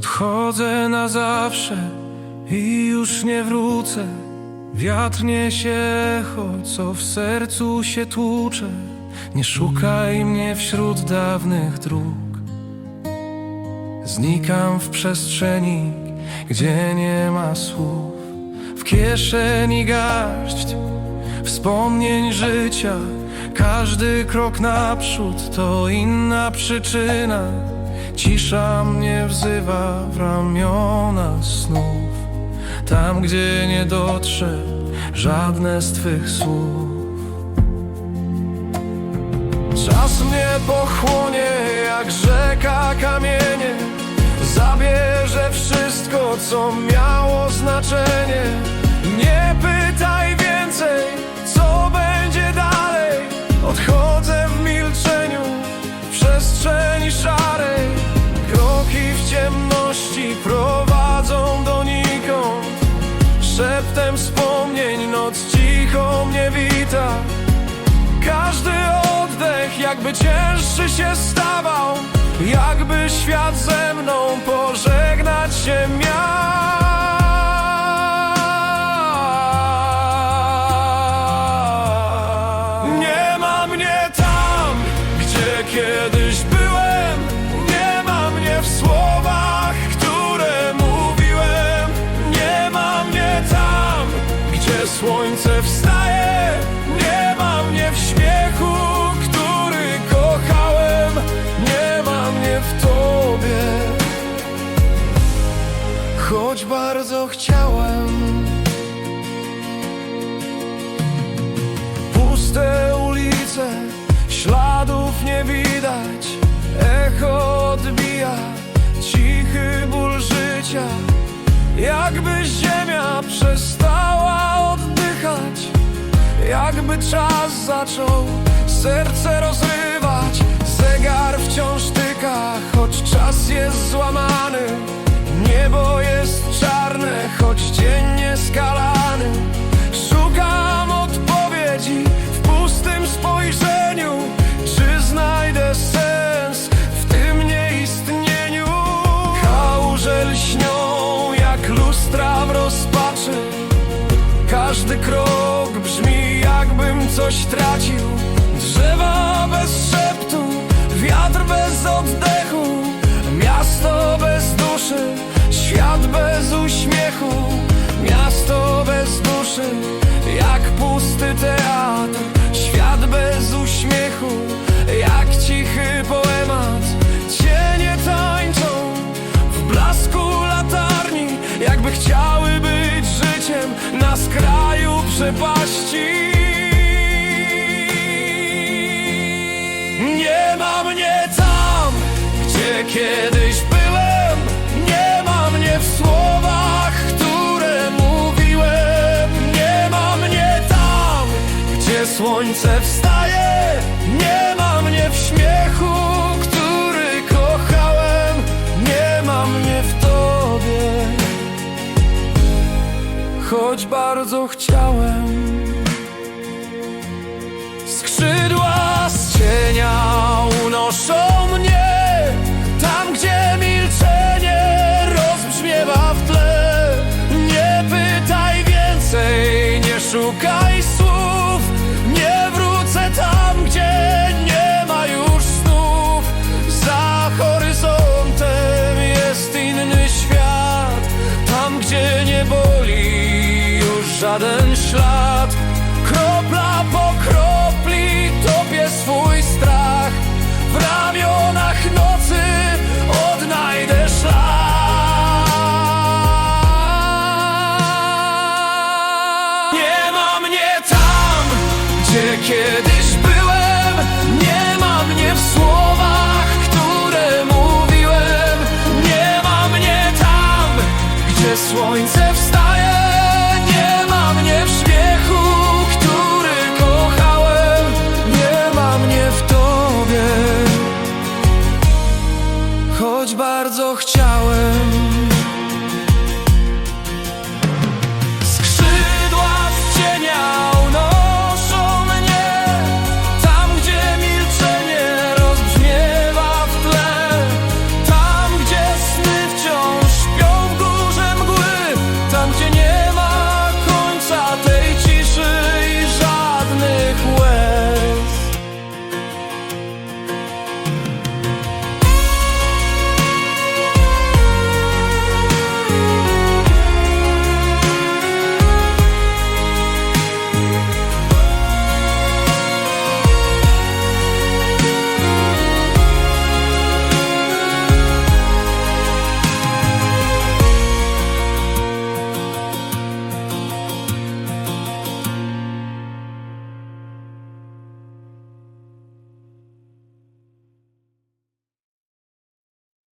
Odchodzę na zawsze i już nie wrócę. Wiatr niesie echo, co w sercu się tłucze. Nie szukaj mnie wśród dawnych dróg. Znikam w przestrzeni, gdzie nie ma słów. W kieszeni garść wspomnień życia. Każdy krok naprzód to inna przyczyna. Cisza mnie wzywa w ramiona snów. Tam, gdzie nie dotrze żadne z twych słów. Czas mnie pochłonie jak rzeka kamienie Zabierze wszystko, co miało ciemności prowadzą donikąd Szeptem wspomnień noc cicho mnie wita. Każdy oddech jakby cięższy się stawał. Jakby świat ze mną pożegnać się miał słońce wstaje Nie ma mnie w śmiechu, który kochałem Nie ma mnie w tobie. Choć bardzo chciałem Puste ulice, śladów nie widać Echo odbija, cichy ból życia Jakby ziemia przestała Jakby czas zaczął serce rozrywać. Zegar wciąż tyka, choć czas jest złamany. Niebo jest czarne, choć dzień nieskalany. Szukam odpowiedzi w pustym spojrzeniu. Czy znajdę sens w tym nieistnieniu? Kałuże lśnią jak lustra w rozpaczy. Każdy krok coś tracił. Drzewa bez szeptu, wiatr bez oddechu Miasto bez duszy, świat bez uśmiechu. Miasto bez duszy, jak pusty teatr Świat bez uśmiechu, jak cichy poemat. Cienie tańczą w blasku latarni Jakby chciały być życiem na skraju przepaści Nie ma mnie tam, gdzie kiedyś byłem. Nie ma mnie w słowach, które mówiłem. Nie ma mnie tam, gdzie słońce wstaje. Nie ma mnie w śmiechu, który kochałem. Nie ma mnie w tobie. Choć bardzo chciałem. Szukaj słów, nie wrócę tam, gdzie nie ma już snów. Za horyzontem jest inny świat, tam, gdzie nie boli już żaden ślad.